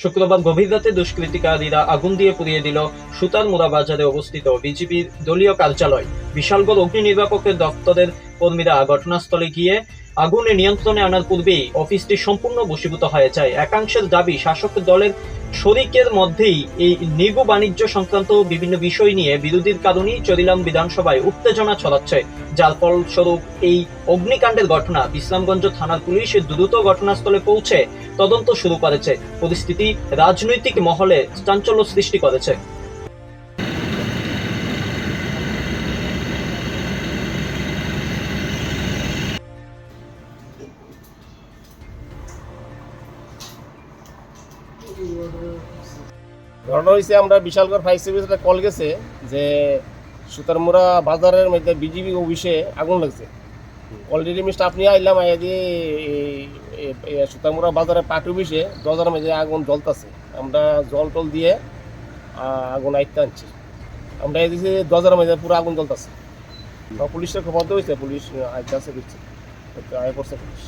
শুক্রবার গভীর রাতে দুষ্কৃতিকারীরা আগুন দিয়ে পুড়িয়ে দিল সুতারমুড়া বাজারে অবস্থিত বিজেপির দলীয় কার্যালয়। বিশালগড় অগ্নি নির্বাপকের দপ্তরের কর্মীরা ঘটনাস্থলে গিয়ে আগুনে নিয়ন্ত্রণে আনার পূর্বেই অফিসটি সম্পূর্ণ বশীভূত হয়ে যায়। একাংশের দাবি, শাসক দলের শরিকের মধ্যেই এই নিগু বাণিজ্য সংক্রান্ত বিভিন্ন বিষয় নিয়ে বিরোধীর কারণেই চরিলাম বিধানসভায় উত্তেজনা ছড়াচ্ছে। যার ফলস্বরূপ এই অগ্নিকাণ্ডের ঘটনা বিশ্রামগঞ্জ থানার পুলিশ দ্রুত ঘটনাস্থলে পৌঁছে তদন্ত শুরু করেছে। পরিস্থিতি রাজনৈতিক মহলে চাঞ্চল্য সৃষ্টি করেছে। ঘটনা হয়েছে আমরা বিশালগড় ফায়ার সার্ভিস একটা কল গেছে যে সুতারমুড়া বাজারের মধ্যে বিজিবি অফিসে আগুন লাগছে। অলরেডি আমি স্টাফ নিয়ে আইলাম, আইয়া দিয়ে এই- বাজারে পাটু বিষে দরজার মেঝে আগুন জ্বলতেছে। আমরা জল টল দিয়ে আগুন আইতে আনছি। আমরা এই দিয়েছি দরজার মেঝে পুরো আগুন জ্বলতেছে। পুলিশের খবর তো হয়েছে পুলিশ আইতে আছে দিচ্ছে আয় করছে পুলিশ।